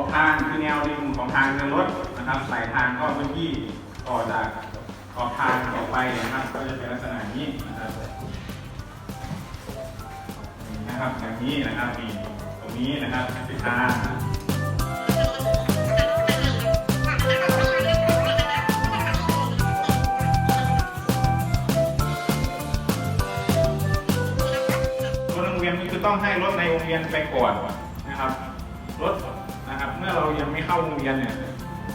อบทางคือแนวดิ่งของทางเดินรถนะครับปลายทางก็พื้นที่ต่อจากขอบทางออกไปนะครับ ก็จะเป็นลักษณะนี้นะครับนะครับอย่างนี้นะครับนี่ตรงนี้นะครับคือทางรถโรงเรียนนี่คือต้องให้รถในโรงเรียนไปก่อนนะครับรถ นะครับ เมื่อเรายังไม่เข้าโรงเรียนเนี่ย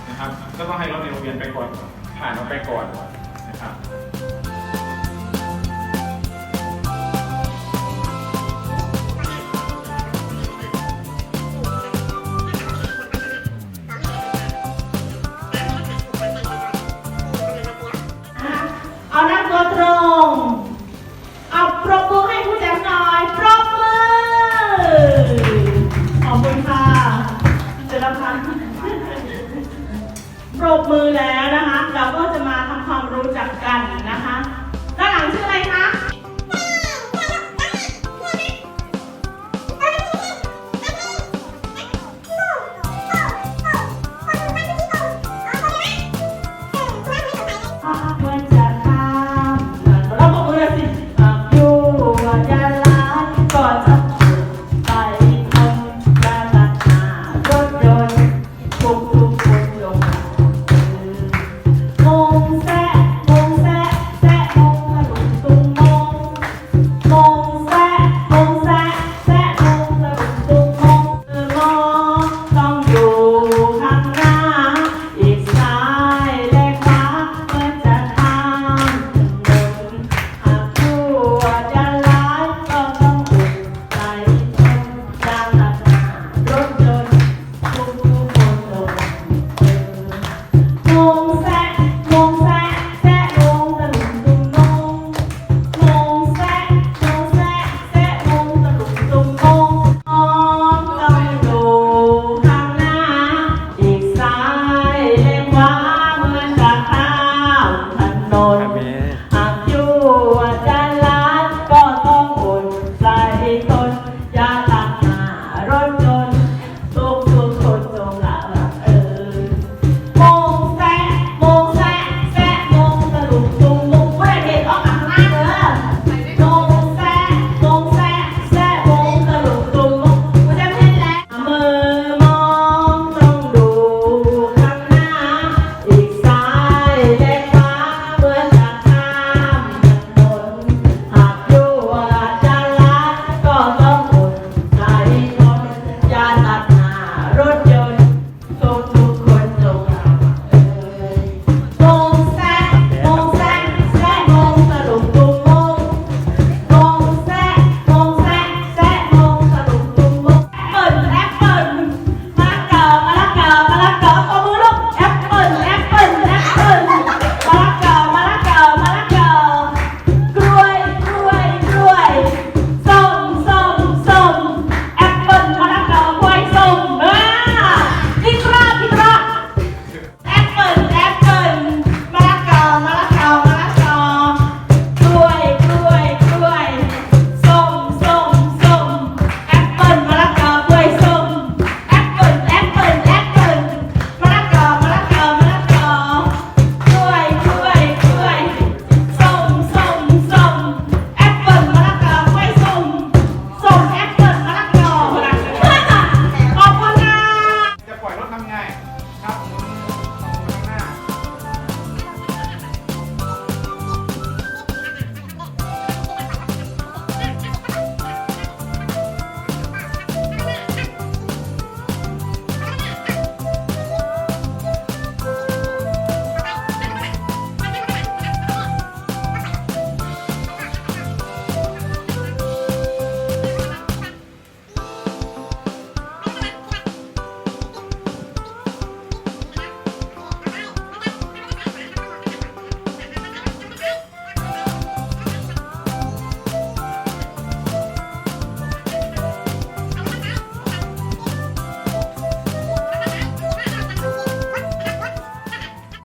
นะครับ ก็ต้องให้รถในโรงเรียนไปก่อนผ่านเราไปก่อนนะครับ ปรบมือแล้วนะคะ